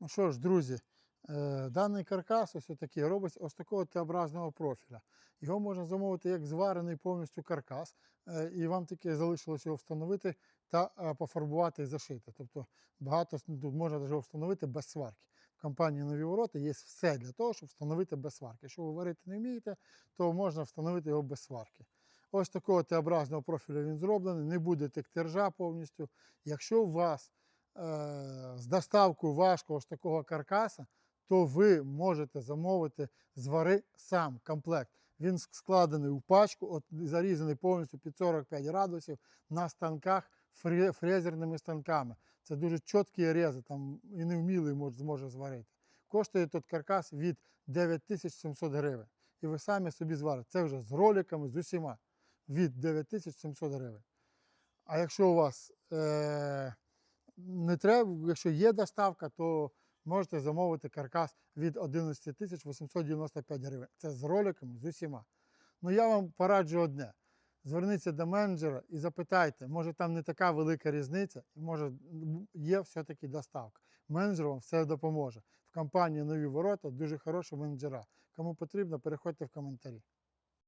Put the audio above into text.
Ну що ж, друзі, е, даний каркас ось такий робиться ось такого Т-образного профіля. Його можна замовити як зварений повністю каркас, е, і вам тільки залишилось його встановити та е, пофарбувати і зашити. Тобто багато тут можна навіть встановити без сварки. В компанії нові ворота є все для того, щоб встановити без сварки. Якщо ви варити не вмієте, то можна встановити його без сварки. Ось такого Т-образного профілю він зроблений, не буде текти ржа повністю. Якщо у вас з доставкою важко ось такого каркаса, то ви можете замовити звари сам комплект. Він складений у пачку, от, зарізаний повністю під 45 градусів на станках фрезерними станками. Це дуже чіткі рези, там і невмілий може, зможе зварити. Коштує тут каркас від 9700 гривень. І ви самі собі зварите. Це вже з роликами, з усіма від 9700 гривень. А якщо у вас е, не треба, якщо є доставка, то можете замовити каркас від 11 895 гривень. Це з роликами, з усіма. Ну я вам пораджу одне. Зверніться до менеджера і запитайте, може там не така велика різниця, і може є все-таки доставка. Менеджер вам все допоможе. В компанії нові ворота дуже хороші менеджера. Кому потрібно, переходьте в коментарі.